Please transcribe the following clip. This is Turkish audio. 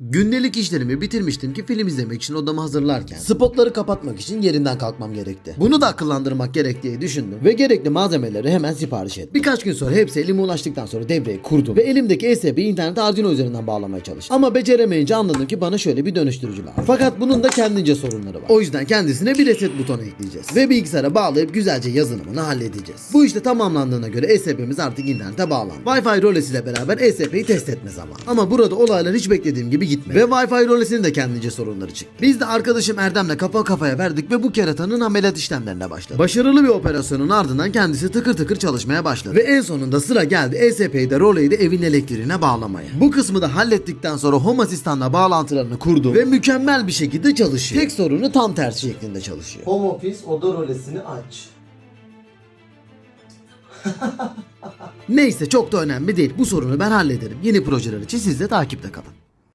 Gündelik işlerimi bitirmiştim ki film izlemek için odamı hazırlarken spotları kapatmak için yerinden kalkmam gerekti. Bunu da akıllandırmak gerek diye düşündüm ve gerekli malzemeleri hemen sipariş ettim. Birkaç gün sonra hepsi elime ulaştıktan sonra devreyi kurdum ve elimdeki ESP'yi internete Arduino üzerinden bağlamaya çalıştım. Ama beceremeyince anladım ki bana şöyle bir dönüştürücü lazım. Fakat bunun da kendince sorunları var. O yüzden kendisine bir reset butonu ekleyeceğiz ve bilgisayara bağlayıp güzelce yazılımını halledeceğiz. Bu işte tamamlandığına göre ESP'miz artık internete bağlandı. Wi-Fi rolesiyle beraber ESP'yi test etme zamanı. Ama burada olaylar hiç beklediğim gibi gitmedi. Ve Wi-Fi rolesinin de kendince sorunları çıktı. Biz de arkadaşım Erdem'le kafa kafaya verdik ve bu keratanın ameliyat işlemlerine başladık. Başarılı bir operasyonun ardından kendisi tıkır tıkır çalışmaya başladı. Ve en sonunda sıra geldi ESP'yi de roleyi de evin elektriğine bağlamaya. Bu kısmı da hallettikten sonra Home Asistan'la bağlantılarını kurdum ve mükemmel bir şekilde çalışıyor. Tek sorunu tam tersi şeklinde çalışıyor. Home Office oda rolesini aç. Neyse çok da önemli değil. Bu sorunu ben hallederim. Yeni projeler için siz de takipte kalın.